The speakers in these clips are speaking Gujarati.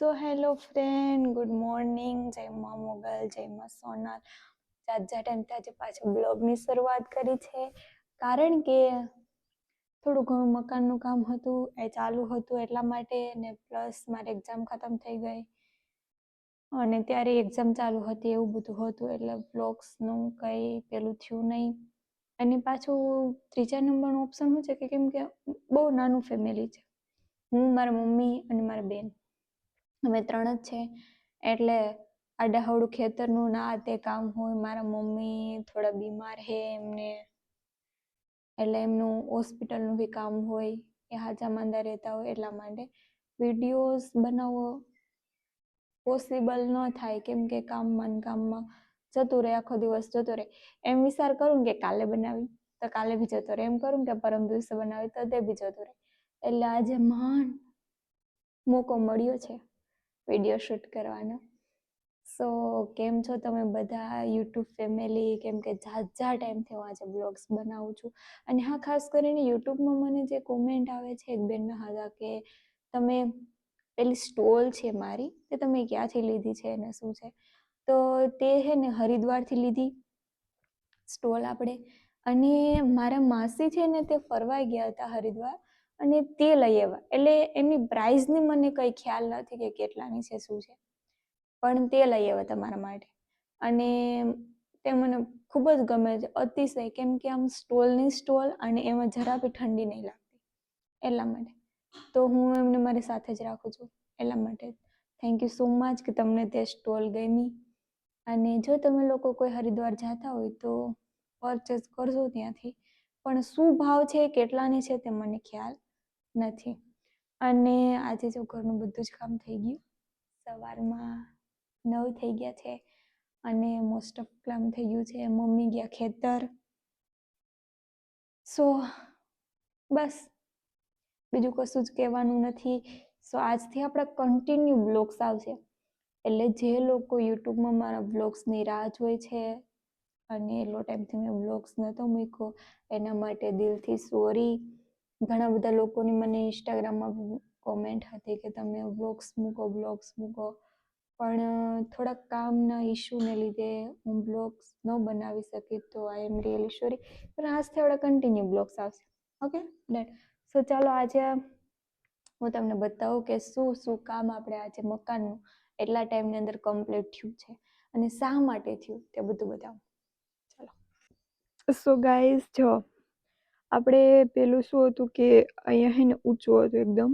So hello friend good morning જય માં મોગલ, જય માં સોનલ. જાત જાત ટાઈમથી આજે પાછો બ્લોગની શરૂઆત કરી છે. કારણ કે થોડું ઘણું મકાનનું કામ હતું, એ ચાલુ હતું એટલા માટે ને પ્લસ મારી એક્ઝામ ખતમ થઈ ગઈ. અને ત્યારે એક્ઝામ ચાલુ હતી, એવું બધું હતું એટલે બ્લોગ્સનું કંઈ પેલું થયું નહીં. અને પાછું ત્રીજા નંબરનું ઓપ્શન શું છે કે કેમ કે બહુ નાનું ફેમિલી છે. હું, મારા મમ્મી અને મારા બેન. અમે ત્રણ જ છે. એટલે આડાહવડું ખેતરનું ના તે કામ હોય, મારા મમ્મી થોડા બીમાર હે એમને. એટલે એમનું હોસ્પિટલનું બી કામ હોય, એ હાજા માંદા રહેતા હોય એટલા માટે. વિડીયોઝ બનાવવો પોસિબલ ન થાય કેમ કે કામમાં કામમાં જતું રહે, આખો દિવસ જતો રહે. એમ વિચાર કરું કે કાલે બનાવી, તો કાલે બી જતો રહે. એમ કરું કે પરમ દિવસે બનાવી, તો તે બી જતો રહે. એટલે આજે મહાન મોકો મળ્યો છે. વીડિયો શૂટ કરવાનો. સો કેમ છો તમે બધા? યુટ્યુબ ફેમિલી કેમ કે જાત જાત ટાઈમથી હું આજે બ્લોગ્સ બનાવું છું. અને હા, ખાસ કરીને યુટ્યુબમાં મને જે કોમેન્ટ આવે છે, એક બેનના હતા કે તમે પેલી સ્ટોલ છે મારી, તે તમે ક્યાંથી લીધી છે અને શું છે? તો તે છે ને હરિદ્વારથી લીધી સ્ટોલ આપણે. અને મારા માસી છે ને તે ફરવા ગયા હતા હરિદ્વાર. અને તે લઈ આવ્યા. એટલે એમની પ્રાઇઝની મને કંઈ ખ્યાલ નથી કે કેટલાની છે, શું છે. પણ તે લઈ આવ્યા તમારા માટે. અને તે મને ખૂબ જ ગમે છે. અતિશય, કેમ કે આમ સ્ટોલની સ્ટોલ અને એમાં જરા બી ઠંડી નહીં લાગતી. એટલા માટે. તો હું એમને મારી સાથે જ રાખું છું. એટલા માટે. થેન્ક યુ સો મચ કે તમને તે સ્ટોલ ગમી. અને જો તમે લોકો કોઈ હરિદ્વાર જતા હોય તો પરચેસ કરજો ત્યાંથી. પણ શું ભાવ છે, કેટલાની છે તે મને ખ્યાલ નથી. અને આજે જો ઘરનું બધું જ કામ થઈ ગયું, સવારમાં નવ થઈ ગયા છે અને મોસ્ટ ઓફ કામ થઈ ગયું છે. મમ્મી ગયા ખેતર. સો બસ. બીજું કશું જ કહેવાનું નથી. સો આજથી આપણા કન્ટિન્યુ બ્લોગ્સ આવશે. એટલે જે લોકો યુટ્યુબમાં મારા બ્લોગ્સની રાહ જોઈ છે અને એટલો ટાઈમથી મેં બ્લોગ્સ નહોતો મૂક્યો, એના માટે દિલથી સોરી ઘણા બધા લોકોની મને ઇન્સ્ટાગ્રામમાં કોમેન્ટ હતી કે તમે બ્લોગ્સ મૂકો બ્લોગ્સ મૂકો. પણ થોડાક કામના ઇશ્યુને લીધે હું બ્લોગ્સ ન બનાવી શકી તો આઈ એમ રિયલી સોરી પણ આજથી આપણે કન્ટિન્યુ બ્લોગ્સ આવશે. ઓકે ડેટ સો ચાલો આજે હું તમને બતાવું કે શું શું કામ આપણે આજે મકાનનું એટલા ટાઈમની અંદર કમ્પ્લીટ થયું છે અને શા માટે થયું તે બધું બતાવું. ચાલો. સો ગાઈઝ જો આપણે પેલું શું હતું કે અહીંયા હે ને ઊંચું હતું એકદમ,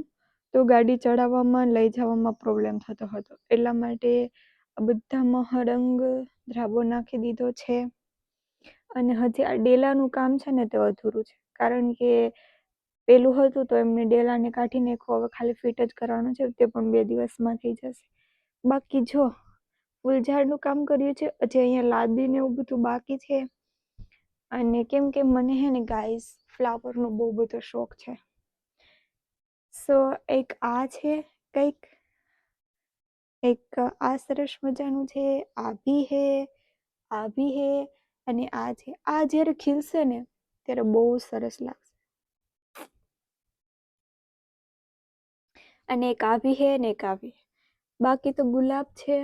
તો ગાડી ચડાવવામાં લઈ જવામાં પ્રોબ્લેમ થતો હતો. એટલા માટે આ બધામાં હળંગ ધ્રાબો નાખી દીધો છે. અને હજી આ ડેલાનું કામ છે ને તે અધૂરું છે. કારણ કે પેલું હતું તો એમને ડેલાને કાઢી નાખો હવે ખાલી ફિટ જ કરવાનું છે, તે પણ બે દિવસમાં થઈ જશે. બાકી જો ફૂલઝાડનું કામ કર્યું છે, હજી અહીંયા લાદીને એવું બધું બાકી છે. અને કેમ કે મને હે ને ગાઈસ ફ્લાવરનો બહુ બધો શોખ છે સો એક આ છે કંઈક એક આ સરસ મજાનું છે આ બી હે આ બી હે અને આ છે આ જ્યારે ખીલશે ને ત્યારે બહુ સરસ લાગશે। અને એક આવી હે ને એક આવી બાકી તો ગુલાબ છે,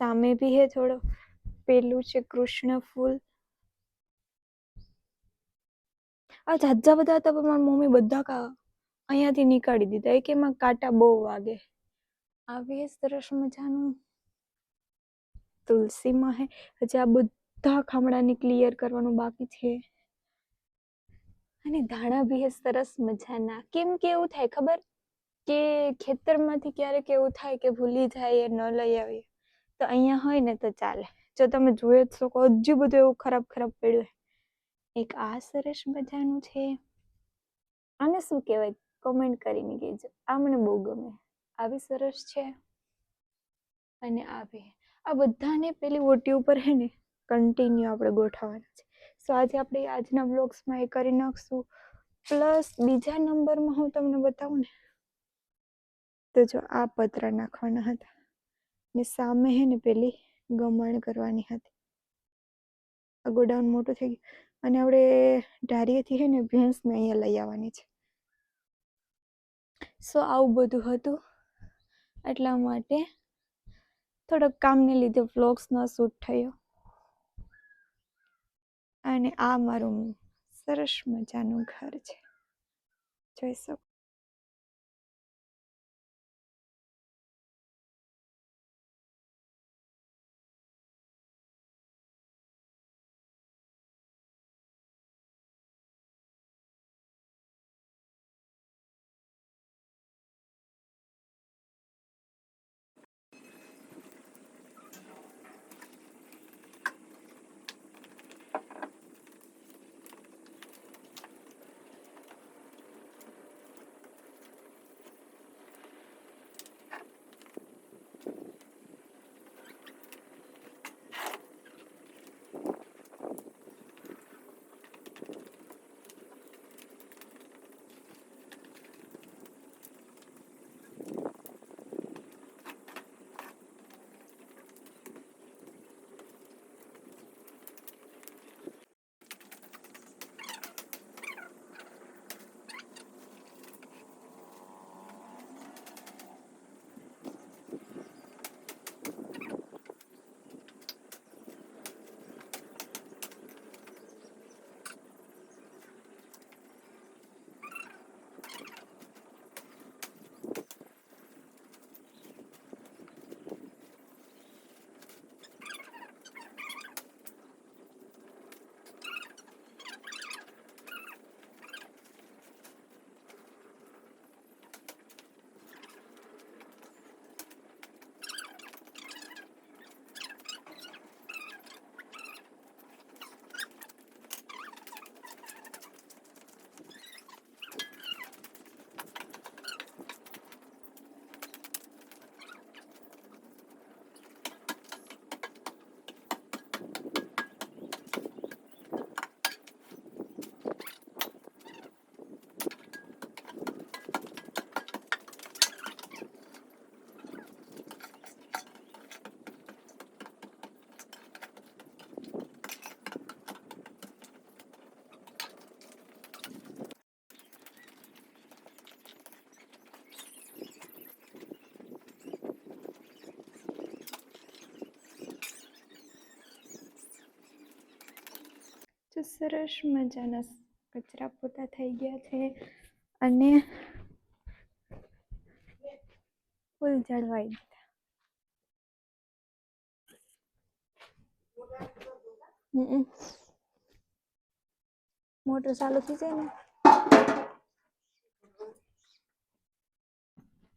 સામે બી હે થોડો, પેલું છે કૃષ્ણ ફૂલ આ ઝાઝા બધા હતા પણ મારી મમ્મી બધા કા અહીંયાથી નીકાળી દીધા. એક એમાં કાંટા બહુ વાગે. આવી સરસ મજાનું તુલસીમાં હે. હજી આ બધા ખામડાને ક્લિયર કરવાનું બાકી છે. અને ધાણા બી હે સરસ મજાના. કેમ કે એવું થાય ખબર? કે ખેતરમાંથી ક્યારેક એવું થાય કે ભૂલી જાય ન લઈ આવીએ. તો અહીંયા હોય ને તો ચાલે. જો તમે જોઈ જ શકો, હજુ બધું એવું ખરાબ ખરાબ પડ્યું એક આ સરસ મજાનું છે. આને શું કહેવાય? કોમેન્ટ કરીને કહેજો. આ મને બહુ ગમે. આવી સરસ છે. અને આ બી. આ બધાને પેલી ઓટી ઉપર હે ને કન્ટિન્યુ આપણે ગોઠવવાના છે. સો આજે આપણે આજના બ્લોગ્સમાં એ કરી નાખશું. પ્લસ બીજા નંબરમાં હું તમને બતાવું ને, તો જો આ પતરા નાખવાના હતા. ને સામે હે ને પેલી ગમણ કરવાની હતી. આ ગોડાઉન મોટું થઈ ગયું. અને આપણે ઢારીએથી હે ને ભેંસને અહીંયા લઈ આવવાની છે. સો આવું બધું હતું. એટલા માટે થોડોક કામને લીધે વ્લોગ્સનો શૂટ થયો. અને આ મારું સરસ મજાનું ઘર છે. જોઈ શકો તો સરસ મજાના કચરા પોતા થઈ ગયા છે અને ફૂલ જળવાઈ દીધા મોટર ચાલુ થઈ જાય ને?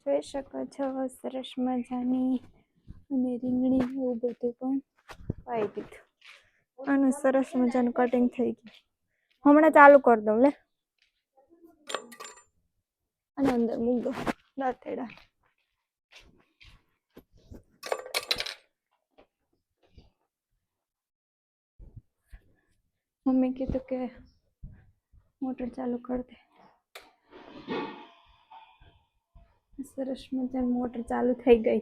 જોઈ શકો છો, સરસ મજાની અને રીંગણી એવું બધું પણ પાઈ દીધું. અને સરસ મજાનું કટિંગ થઈ ગયું. હમણાં ચાલુ કરી દઉં, લે. અને અંદર મૂક દો દાંતેડા. મમ્મી કીધું કે મોટર ચાલુ કરી દે. સરસ મજાની મોટર ચાલુ થઈ ગઈ.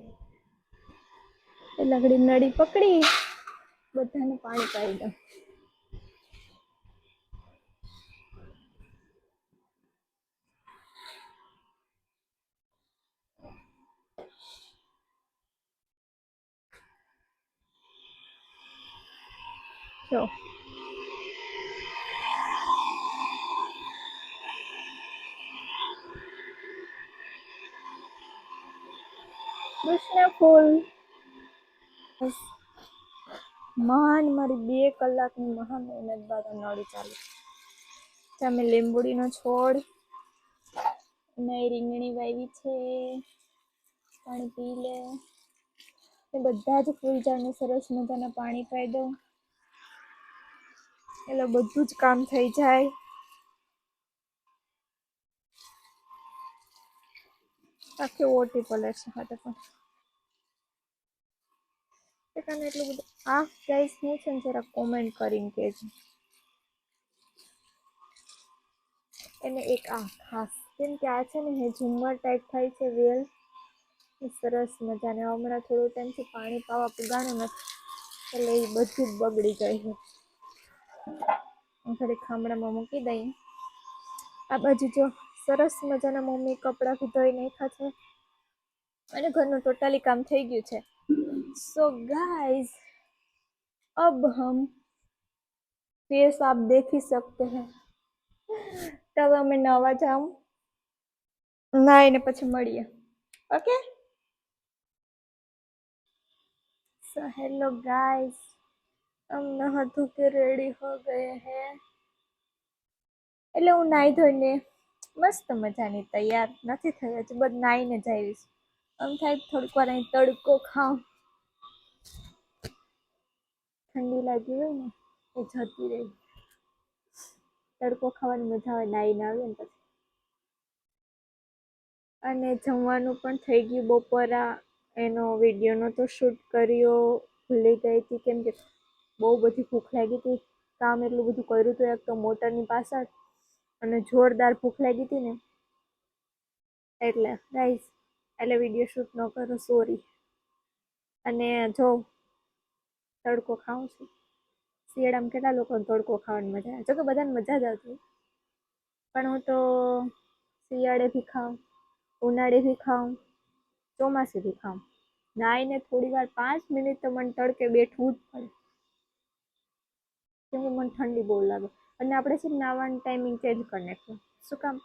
એ લગડી નળી પકડી. બધાને પાણી પાઈ દઉં જો કૃષ્ણ ફૂલ બસ મહાન મારી બે કલાકની મહાન મહેનત બાદ નળી ચાલુ. તમે લીંબુડીનો છોડ, અને રીંગણી વાવી છે, પાણી પી લે એ બધા જ ફૂલ ઝાડને સરસ મજાના પાણી પાઈ દઉં. એટલે બધું જ કામ થઈ જાય. આખી ઓટી પલે છે તો પણ. કારણે એટલું બધું. આ ગાઈસ હું છે ને જરા કોમેન્ટ કરીને કહેજો. એને એક આ ખાસ, કેમ કે આ છે ને, હે ઝુમ્મર ટાઈપ થાય છે, વેલ. સરસ મજાને. હમણાં થોડો ટાઈમથી પાણી પાવા પુગાણું નથી એટલે એ બધું જ બગડી જાય છે. હું થોડી ખામડામાં મૂકી દઈ. આ બાજુ જો, સરસ મજાના મમ્મી કપડાં ધોઈ નાખ્યા છે. અને ઘરનું ટોટલી કામ થઈ ગયું છે. सो गाइस अब हम फेस आप देख ही सकते हैं। तब हमें नवा जाऊ। ना इन्हें पछ मड़िए ओके सो हेलो गाइस हम नहा धो के रेडी हो गए हैं। એટલે હું નાહી ધોઈને મસ્ત મજાની તૈયાર નથી થઈ थे બધ નાહીને જઈશ આમ થાય થોડીક વાર અહીં તડકો ખાઉં। ઠંડી લાગી હોય ને, એ જતી રહી. તડકો ખાવાની મજા આવે નાઈને આવીએ ને પછી. અને જમવાનું પણ થઈ ગયું બપોરા. એનો વીડિયો તો શૂટ કર્યો, ભૂલી ગઈ હતી, કેમ કે બહુ બધી ભૂખ લાગી હતી. કામ એટલું બધું કર્યું હતું એક તો મોટરની પાછળ અને જોરદાર ભૂખ લાગી હતી ને. એટલે ગાઈઝ એટલે વીડિયો શૂટ ન કરો સોરી અને જો તડકો ખાઉં છું. શિયાળામાં કેટલા લોકોને તડકો ખાવાની મજા આવે? જોકે બધાને મજા જ આવતી. પણ હું તો શિયાળે બી ખાઉં ઉનાળે બી ખાઉં ચોમાસે બી ખાઉં. નાઈને થોડી વાર પાંચ મિનિટ તો મને તડકે બેઠવું જ પડે. કેમ કે મને ઠંડી બહુ લાગે. અને આપણે છે નાવાનું ટાઈમિંગ ચેન્જ કરી નાખ્યું શું કામ?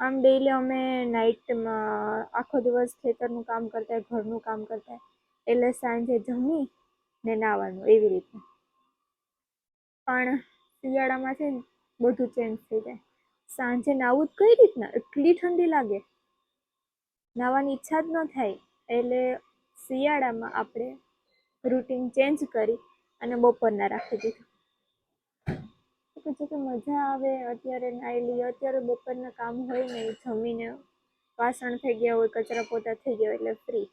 આમ ડેઈલી અમે નાઇટમાં આખો દિવસ ખેતરનું કામ કરતા ઘરનું કામ કરતા એટલે સાંજે જમી ને નાવાનું એવી રીતે. પણ શિયાળામાં છે ને, બધું ચેન્જ થઈ જાય. સાંજે નાવું જ કઈ રીતના? એટલી ઠંડી લાગે. નાવાની ઈચ્છા જ ન થાય. એટલે શિયાળામાં આપણે રૂટીન ચેન્જ કરી અને બપોરના રાખી દીધું. તો કે મજા આવે. અત્યારે નાઈ અત્યારે બપોરના કામ હોય ને જમીને વાસણ થઈ ગયા હોય, કચરા પોતા થઈ ગયા એટલે ફ્રી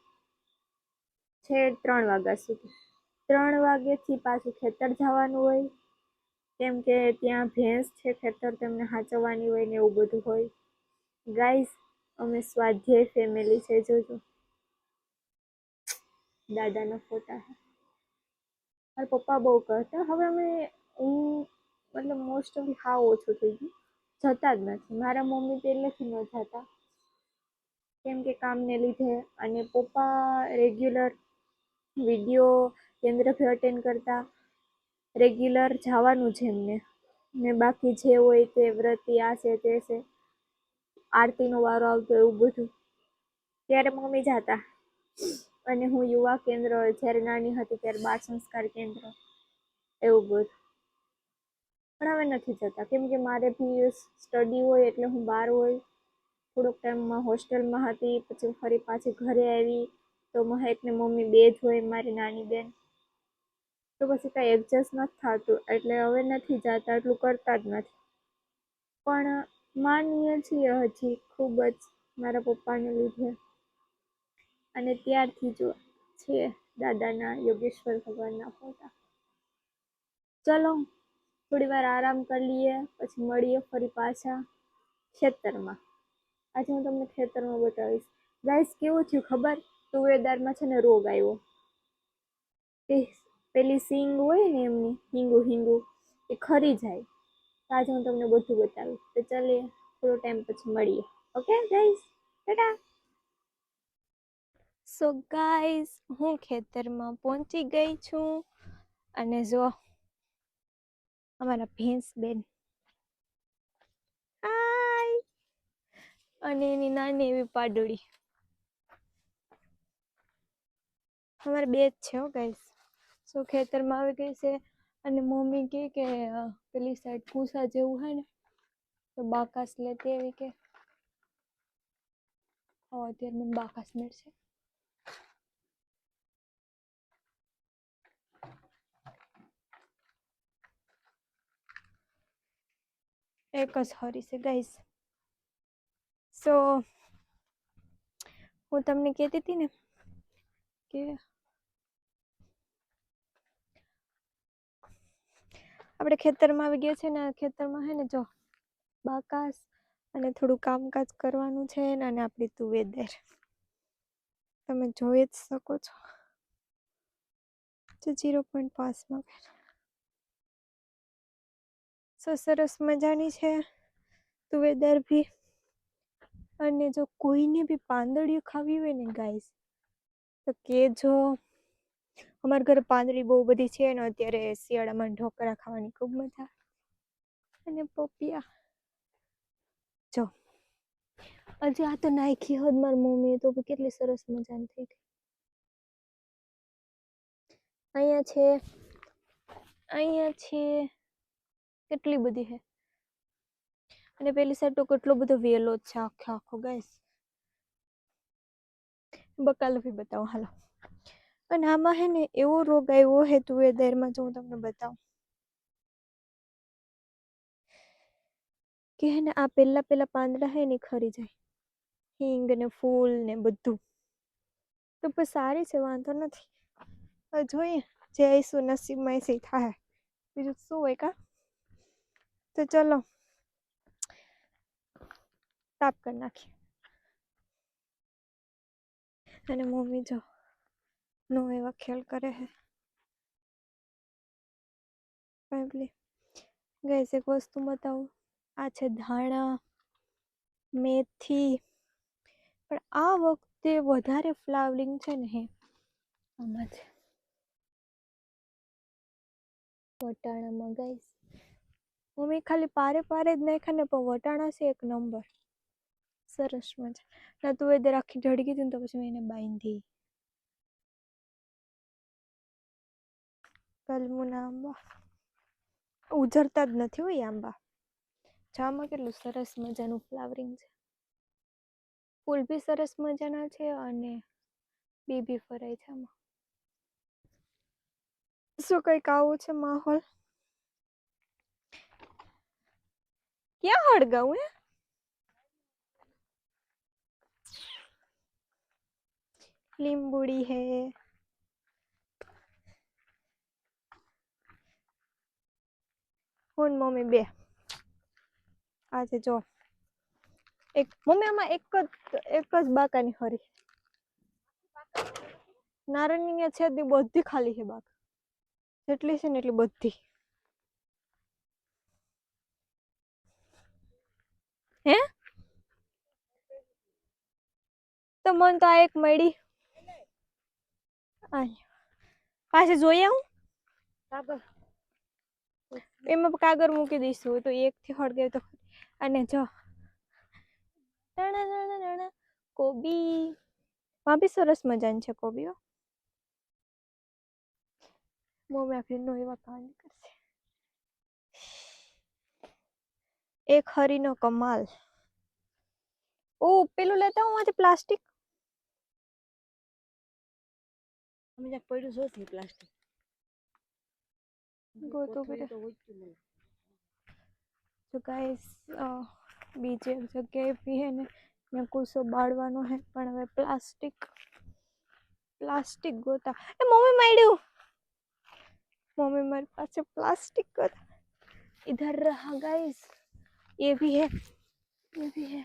છે ત્રણ વાગ્યા સુધી. ત્રણ વાગ્યાથી પાછું ખેતર જવાનું હોય. કેમ કે ત્યાં ભેંસ છે, ખેતર તેમને સાચવવાની હોય ને એવું બધું હોય. ગાઈસ અમે સ્વાધ્યાય ફેમિલી છે, જોજો. દાદાના ફોટા. મારા પપ્પા બહુ કરતા. હવે અમે હું મતલબ મોસ્ટ ઓફ હા ઓછું થઈ ગયું. જતા જ નથી. મારા મમ્મી પહેલેથી ન જતા. કેમ કે કામને લીધે. અને પપ્પા રેગ્યુલર વીડિયો કેન્દ્રથી અટેન્ડ કરતા રેગ્યુલર જવાનું છે એમને. ને બાકી જે હોય તે વ્રતી આ છે તે છે, આરતીનો વારો આવતો એવું બધું. ત્યારે મમ્મી જાતા. અને હું યુવા કેન્દ્ર જ્યારે નાની હતી ત્યારે બાળ સંસ્કાર કેન્દ્ર એવું બધું. પણ હવે નથી જતા. કેમ કે મારે બી સ્ટડી હોય એટલે હું બહાર હોય. થોડોક ટાઈમમાં હોસ્ટેલમાં હતી, પછી ફરી પાછી ઘરે આવી. તો મહેક ને મમ્મી બે જ હોય, મારી નાની બેન. તો પછી કાંઈ એડજસ્ટ નથી થતું. એટલે હવે નથી જતા એટલું કરતા જ નથી. પણ માનીએ છીએ હજી ખૂબ જ મારા પપ્પાને લીધે. અને ત્યારથી જો છે દાદાના યોગેશ્વર ભગવાનના ફોટા. ચલો, થોડી વાર આરામ કરી લઈએ, પછી મળીએ ફરી પાછા ખેતરમાં. આજે હું તમને ખેતરમાં બતાવીશ. ગાઈસ, કેવું થયું ખબર? તુવેરદારમાં છે ને રોગ આવ્યો. પેલી સિંગ હોય ને એમની, હિંગુ હિંગુ, એ ખરી જાય. તો આજે હું તમને બધું બતાવીશ. તો ચાલીએ, થોડો ટાઈમ પછી મળીએ. Okay guys Tata! So guys હું ખેતરમાં પહોંચી ગઈ છું અને જો અમારા ભેંસ બેન હાય અને એની નાની એવી પાડોળી. અમારે બે જ છે હો ગાઈસ સો ખેતરમાં આવી ગઈ છે અને મમ્મી કહે કે પેલી સાઈડ કુસા જેવું હોય ને, તો બાકાસ લેતી એવી કે. અત્યારે મને બાકાસ મળશે. એક જ હરી છે, ગાઈસ. સો, હું તમને કહેતી હતી ને કે આપણે ખેતરમાં આવી ગયા છે ને ખેતરમાં હે ને જો બાકાસ અને થોડું કામકાજ કરવાનું છે ને અને આપણી તુવેદર તમે જોઈ જ શકો છો. જીરો પોઈન્ટ પાંચમાં સો સરસ મજાની છે તુવેદર બી અને જો કોઈને બી પાંદડીઓ ખાવી હોય ને ગાઈસ તો કેજો. અમારા ઘરે પાંદડી બહુ બધી છે ને અત્યારે શિયાળામાં ઢોકળા ખાવાની ખૂબ મજા. અને પપિયા. જો. હજી આ તો નાખી હોત મારી મમ્મીએ તો કેટલી સરસ મજાની થઈ ગઈ. અહીંયા છે અહીંયા છે કેટલી બધી છે અને પેલી સાઈડ તો કેટલો બધો વેલો છે આખો આખો ગાઈસ બકાલો બી બતાવો, હાલો. અને આમાં હે ને એવો રોગ આવ્યો હે તુવેરદારમાં જો હું તમને બતાવું. કે હે ને આ પેલા પેલા પાંદડા હે ને ખરી જાય. હિંગ ને ફૂલ ને બધું. તો પણ સારી છે, વાંધો નથી. જોઈએ, જે આવીશું નસીબમાં એસી થાય. બીજું શું હોય કા? તો ચલો, તાપ કરી નાખીએ. અને મમ્મી જો નો એવા ખ્યાલ કરે હે ફેમિલી ગઈસ એક વસ્તુ બતાવું આ છે ધાણા મેથી પણ આ વખતે વધારે ફ્લાવરિંગ છે ને હે આમાં છે વટાણામાં ગાઈસ મમ્મી ખાલી પારે પારે જ નાખ્યા ને પણ વટાણા છે એક નંબર સરસ મજા ના તું એ આખી ઢળગી હતી ને તો પછી મેં એને બાંધી કલમુના આંબા. ઉજરતા જ નથી હોય આંબા. જામાં કેટલું સરસ મજાનું ફ્લાવરિંગ છે. ફૂલ બી સરસ મજાના છે અને બી બી ફરાય છે આમાં. શું કંઈક આવું છે માહોલ? ક્યાં હળગાવું હે? લીંબુડી હે હું મમ્મી બે. આજે જો એક, મમ્મી આમાં એક જ એક જ બાકાની હરી. નારણની છે બધી ખાલી છે બાક. જેટલી છે ને એટલી બધી. હે? તો મને તો આ એક મળી. પાછી જોઈએ હું એમાં કાગળ મૂકી દઈશું તો એક થી હળગે તો અને જો. કોબી. માં બી સરસ મજાની છે કોબીઓ આખી એવા કાંડ કરશે. એક હરીનો કમાલ. ઓ, પેલું લેતા હું આજે પ્લાસ્ટિક. અમે જ્યાં પડ્યું જોતી પ્લાસ્ટિક? ગોતો કોથળી પડે. તો ઉચકી મને. તો ગાઈસ બીજે એક જગ્યાએ બી હે ને મેં કુસો બાળવાનો હે પણ હવે પ્લાસ્ટિક પ્લાસ્ટિક ગોતા એ મમ્મી મળ્યું મમ્મી મારી પાસે પ્લાસ્ટિક ગોતા इधर रहा गाइस ये भी है ये भी है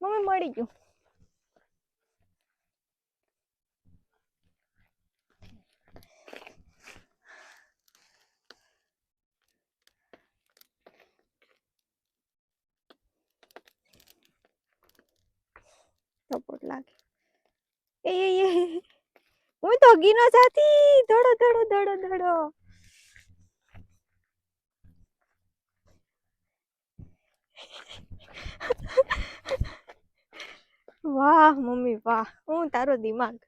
મમ્મી મળી ગયું એ એ એ હું તો હગી ન જાતી ધડો ધડો ધડો ધડો વાહ મમ્મી વાહ હું તારો દિમાગ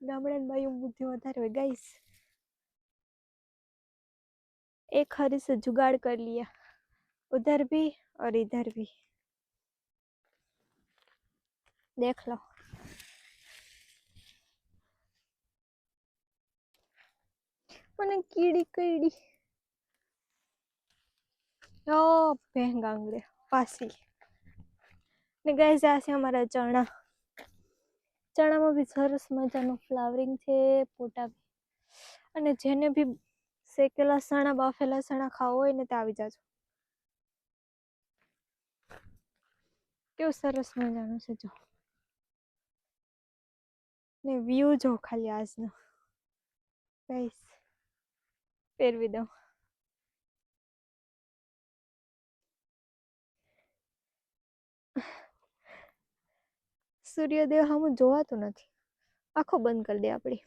ગામડાની બાયું બુદ્ધિ વધારે હોય ગાઈસ एक हरी से जुगाड़ कर लिया उधर भी और इधर भी देख लो મને કીડી કઈડી ઓ ભેંગાંગડે પાસી ને ગાઈસ આ છે અમારા ચણા ચણામાં બી સરસ મજાનું ફ્લાવરિંગ છે પોટા બી અને જેને બી શેકેલા સણા બાફેલા સણા ખાવા હોય ને તે આવી જાજો કેવું સરસ મજાનું છે જો ને વ્યૂ જો ખાલી આજનો. ગાઈસ પહેરવી દઉં. સૂર્યદેવ સામું જોવાતું નથી. આખો બંધ કરી દે આપણી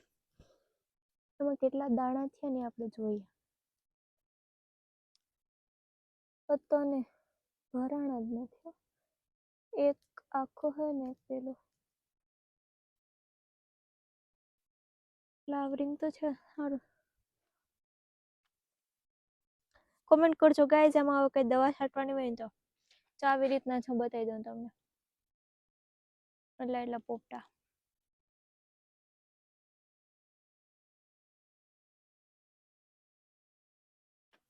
એમાં કેટલા દાણા થયા ને આપણે જોઈએ. પત્તો ને ભરાણા જ નથી. એક આખો હે ને પેલો ફ્લાવરિંગ તો છે સારું કોમેન્ટ કરજો ગાઈઝ આમાં હવે કંઈ દવા છાંટવાની હોય ને તો. આવી રીતના છે બતાવી દઉં તમને. એટલા એટલા પોપટા.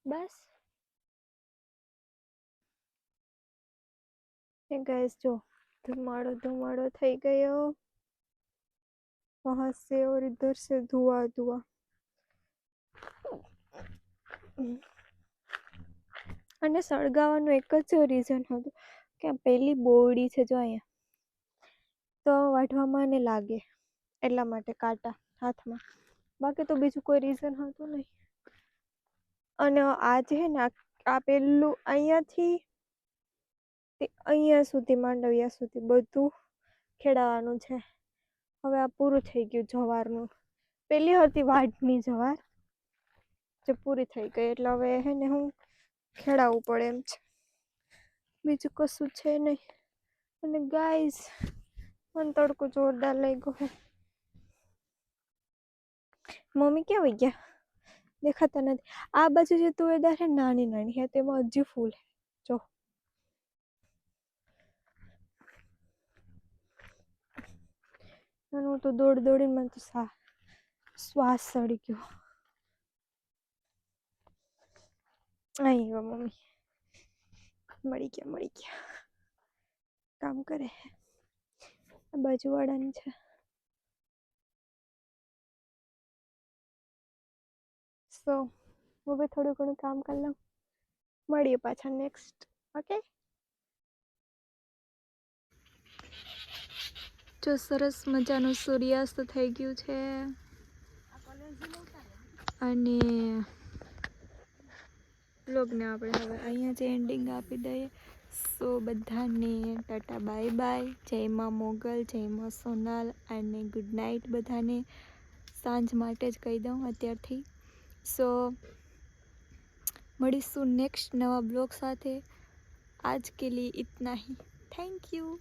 બસ. એ ગાઈસ જો, ધુમાડો ધુમાડો થઈ ગયો. वहां से और इधर से धुआं धुआं અને સળગાવવાનું એક જ રીઝન હતું કે આ પેલી બોરડી છે જો અહીંયા તો વાઢવામાં ને લાગે એટલા માટે કાંટા હાથમાં બાકી તો બીજું કોઈ રીઝન હતું નહીં અને આ જે છે ને આ- આ પેલું અહીંયાથી તે અહીંયા સુધી માંડવિયા સુધી બધું ખેડાવાનું છે હવે આ પૂરું થઈ ગયું જવારનું પેલી હતી વાઢની જવાર, જે પૂરી થઈ ગઈ. એટલે હવે હે ને હું ખેડાવવું પડે એમ છે. બીજું કશું છે નહીં. અને ગાઈઝ મને તડકો જોરદાર લઈ ગયો મમ્મી ક્યાં વહી ગયા? દેખાતા નથી. આ બાજુ જે તુવેરદાર છે નાની નાની હે તેમાં હજી ફૂલ છે જો અને હું તો દોડ દોડીને મને તો સા, શ્વાસ સડી ગયો. અહીં મમ્મી. મળી ગયા મળી ગયા. કામ કરે બાજુવાળાની છે. સો હું બી થોડું ઘણું કામ કરી લઉં. મળીએ પાછા નેક્સ્ટ ઓકે જો સરસ મજાનું સૂર્યાસ્ત થઈ ગયું છે. અને બ્લોગને આપણે હવે અહીંયા જ એન્ડિંગ આપી દઈએ. સો બધાને ટાટા, બાય બાય. જયમાં મોગલ જયમાં સોનાલ અને ગુડ નાઇટ બધાને. સાંજ માટે જ કહી દઉં અત્યારથી. સો મળીશું નેક્સ્ટ નવા બ્લોગ સાથે. આજ કે લીએ ઇતના હી. Thank you